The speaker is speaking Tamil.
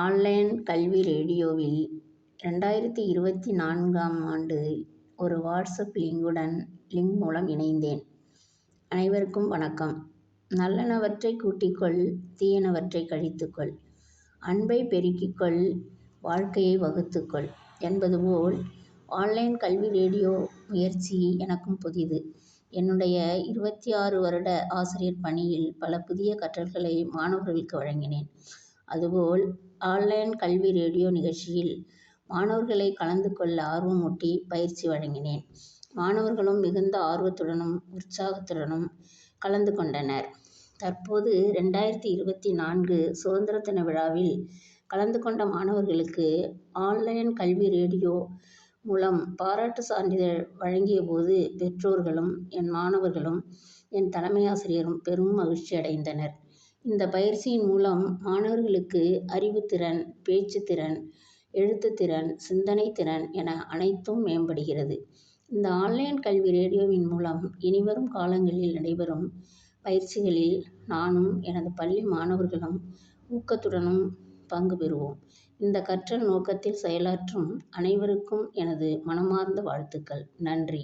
ஆன்லைன் கல்வி ரேடியோவில் ரெண்டாயிரத்தி இருபத்தி நான்காம் ஆண்டு ஒரு வாட்ஸ்அப் லிங்குடன் லிங்க் மூலம் இணைந்தேன். அனைவருக்கும் வணக்கம். நல்லனவற்றை கூட்டிக்கொள் தீயனவற்றை கழித்துக்கொள். அன்பை பெருக்கிக்கொள் வாழ்க்கையை வகுத்துக்கொள் என்பது போல் ஆன்லைன் கல்வி ரேடியோ முயற்சி எனக்கும் புதிது. என்னுடைய இருபத்தி ஆறு வருட ஆசிரியர் பணியில் பல புதிய கற்றல்களை மாணவர்களுக்கு வழங்கினேன். அதுபோல் ஆன்லைன் கல்வி ரேடியோ நிகழ்ச்சியில் மாணவர்களை கலந்து கொள்ள ஆர்வமூட்டி பயிற்சி வழங்கினேன். மாணவர்களும் மிகுந்த ஆர்வத்துடனும் உற்சாகத்துடனும் கலந்து கொண்டனர். தற்போது ரெண்டாயிரத்தி இருபத்தி நான்கு சுதந்திர தின விழாவில் கலந்து கொண்ட மாணவர்களுக்கு ஆன்லைன் கல்வி ரேடியோ மூலம் பாராட்டு சான்றிதழ் வழங்கிய போது பெற்றோர்களும் என் மாணவர்களும் என் தலைமை ஆசிரியரும் பெரும் மகிழ்ச்சி அடைந்தனர் இந்த பயிற்சியின் மூலம் மாணவர்களுக்கு அறிவுத்திறன் பேச்சுத்திறன் எழுத்துத்திறன் சிந்தனை திறன் என அனைத்தும் மேம்படுகிறது. இந்த ஆன்லைன் கல்வி ரேடியோவின் மூலம் இனிவரும் காலங்களில் நடைபெறும் பயிற்சிகளில் நானும் எனது பள்ளி மாணவர்களும் ஊக்கத்துடனும் பங்கு பெறுவோம். இந்த கற்றல் நோக்கத்தில் செயலாற்றும் அனைவருக்கும் எனது மனமார்ந்த வாழ்த்துக்கள். நன்றி.